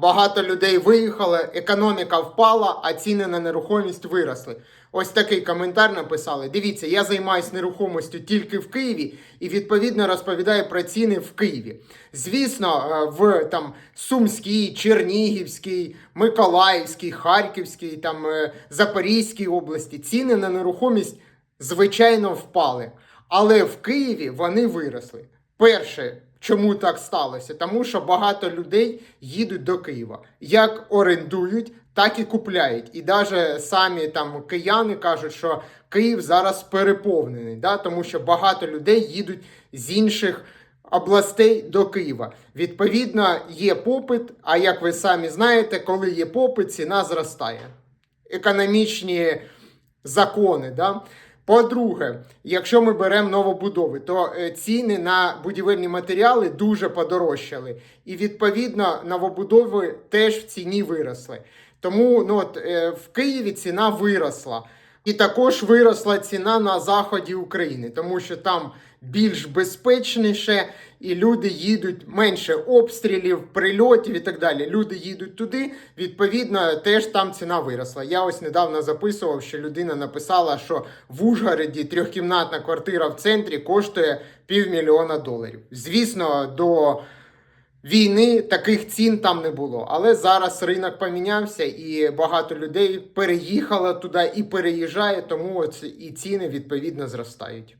Багато людей виїхали, економіка впала, а ціни на нерухомість виросли. Ось такий коментар написали. Дивіться, я займаюся нерухомістю тільки в Києві і відповідно розповідаю про ціни в Києві. Звісно, е, в там Сумській, Чернігівській, Миколаївській, Харківській, там е, Запорізькій області ціни на нерухомість звичайно впали. Але в Києві вони виросли. Перше, чому так сталося? Тому що багато людей їдуть до Києва. Як орендують, так і купляють. І навіть самі там кияни кажуть, що Київ зараз переповнений, да? тому що багато людей їдуть з інших областей до Києва. Відповідно, є попит. А як ви самі знаєте, коли є попит, ціна зростає. Економічні закони. Да? По-друге, якщо ми беремо новобудови, то е, ціни на будівельні матеріали дуже подорожчали. І відповідно новобудови теж в ціні виросли. Тому ну, от, е, в Києві ціна виросла. І також виросла ціна на заході України, тому що там більш безпечніше, і люди їдуть менше обстрілів, прильотів і так далі. Люди їдуть туди. Відповідно, теж там ціна виросла. Я ось недавно записував, що людина написала, що в Ужгороді трьохкімнатна квартира в центрі коштує півмільйона доларів. Звісно, до війни таких цін там не було. Але зараз ринок помінявся, і багато людей переїхало туди і переїжджає, тому і ціни відповідно зростають.